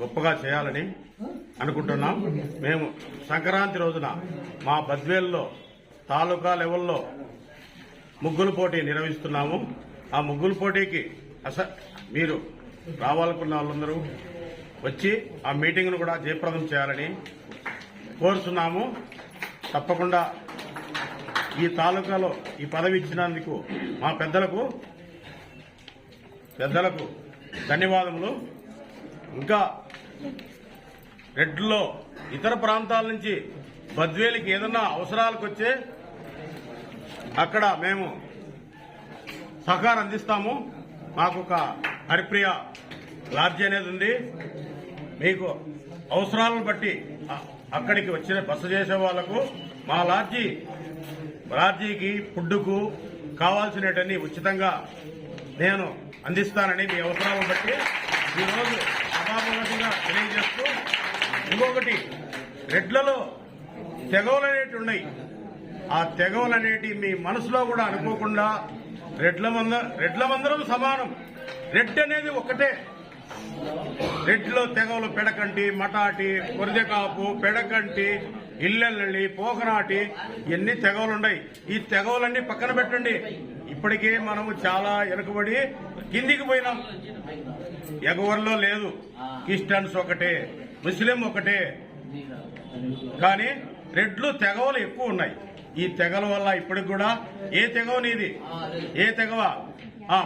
గొప్పగా చేయాలని అనుకుంటున్నాం. మేము సంక్రాంతి రోజున మా బద్వేల్లో తాలూకా లెవెల్లో ముగ్గుల పోటీ నిర్వహిస్తున్నాము. ఆ ముగ్గుల పోటీకి అస మీరు రావాలనుకున్న వాళ్ళందరూ వచ్చి ఆ మీటింగ్ను కూడా జయప్రదం చేయాలని కోరుతున్నాము తప్పకుండా ఈ తాలూకాలో ఈ పదవి ఇచ్చినందుకు మా పెద్దలకు పెద్దలకు ధన్యవాదములు. ఇంకా రెడ్లో ఇతర ప్రాంతాల నుంచి బద్వేలికి ఏదన్నా అవసరాలకు వచ్చే అక్కడ మేము సహకారం అందిస్తాము. మాకు ఒక హరిప్రియ లాడ్జి అనేది ఉంది. మీకు అవసరాలను బట్టి అక్కడికి వచ్చిన బస చేసే వాళ్ళకు మా లాడ్జీ లాడ్జీకి ఫుడ్కు కావాల్సినవన్నీ ఉచితంగా నేను అందిస్తానని మీ అవసరాలను బట్టి ఈరోజు సభాపతిగా తెలియజేస్తూ ఇంకొకటి రెడ్లలో తెగవలు అనేటివి ఉన్నాయి. ఆ తెగవలు అనేటి మీ మనసులో కూడా అనుకోకుండా రెడ్ల మంద రెడ్ల మందరం సమానం. రెడ్ అనేది ఒకటే రెడ్లో తెగవలు పెడకంటి మటాటి కొరిదెకాపు పెడకంటి ఇల్లెల్లి పోకనాటి ఎన్ని తెగవలు ఉన్నాయి ఈ తెగవలన్నీ పక్కన పెట్టండి. ఇప్పటికే మనము చాలా వెనుకబడి కిందికి పోయినాం. ఎగవర్లో లేదు. క్రిస్టియన్స్ ఒకటే ముస్లిం ఒకటే. కానీ రెడ్లు తెగవలు ఎక్కువ ఉన్నాయి. ఈ తెగల వల్ల ఇప్పటికి కూడా ఏ తెగవ నీది? ఏ తెగవ?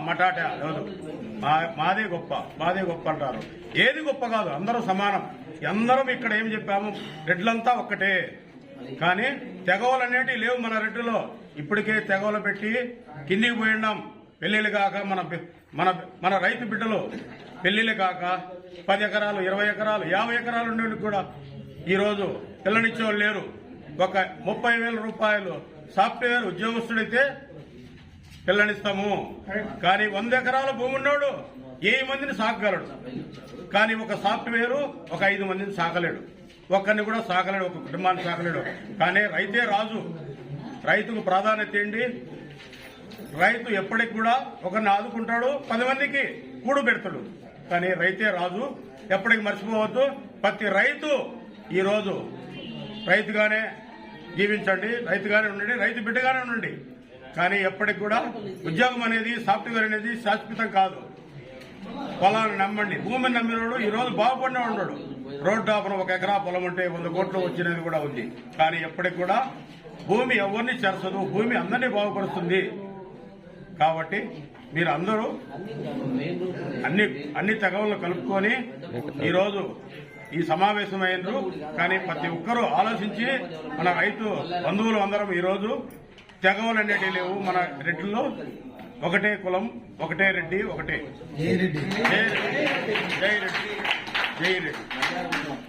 మటాట లేదు మా- మాదే గొప్ప మాదే గొప్ప అంటారు. ఏది గొప్ప కాదు అందరూ సమానం. అందరం ఇక్కడ ఏం చెప్పాము? రెడ్లంతా ఒక్కటే. కానీ తెగవలు అనేటివి లేవు మన రెడ్డులో. ఇప్పటికే తెగవలు పెట్టి కిందికి పోయినాం పెళ్ళిళ్ళు కాక మన మన మన రైతు బిడ్డలు పెళ్ళిళ్ళు కాక పది ఎకరాలు ఇరవై ఎకరాలు యాభై ఎకరాలు ఉండేవి కూడా ఈరోజు పిల్లనిచ్చేవాళ్ళు లేరు. ఒక ముప్పై వేల రూపాయలు సాఫ్ట్వేర్ ఉద్యోగస్తుడైతే పిల్లనిస్తాము. కానీ వంద ఎకరాల భూమి ఉన్నాడు ఏ మందిని సాకగలడు కానీ ఒక సాఫ్ట్వేర్ ఒక ఐదు మందిని సాకలేడు ఒక్కరిని కూడా సాకలేడు ఒక కుటుంబాన్ని సాకలేడు కానీ రైతే రాజు రైతుకు ప్రాధాన్యత ఏంటి? రైతు ఎప్పటికి కూడా ఒకరిని ఆదుకుంటాడు పది మందికి కూడు పెడతాడు. కానీ రైతే రాజు ఎప్పటికి మర్చిపోవద్దు. ప్రతి రైతు ఈరోజు రైతుగానే జీవించండి రైతుగానే ఉండండి రైతు బిడ్డగానే ఉండండి. కానీ ఎప్పటికి కూడా ఉద్యోగం అనేది సాఫ్ట్వేర్ అనేది శాశ్వతం కాదు. పొలాన్ని నమ్మండి. భూమిని నమ్మినోడు ఈ రోజు బాగుపడిన ఉన్నాడు రోడ్డు ఆపన ఒక ఎకరా పొలం ఉంటే వంద కోట్లు వచ్చినది కూడా ఉంది. కానీ ఎప్పటికి కూడా భూమి ఎవరిని చేర్చదు భూమి అందరినీ బాగుపరుస్తుంది. కాబట్టి మీరు అందరూ అన్ని అన్ని తెగవలను కలుపుకొని ఈరోజు ఈ సమావేశమైనరు కానీ ప్రతి ఒక్కరూ ఆలోచించి మన రైతు బంధువులు అందరం ఈరోజు తెగవలు అనేటివి లేవు మన రెడ్డిలో ఒకటే కులం ఒకటే రెడ్డి ఒకటే. జై రెడ్డి. జై రెడ్డి. జై రెడ్డి.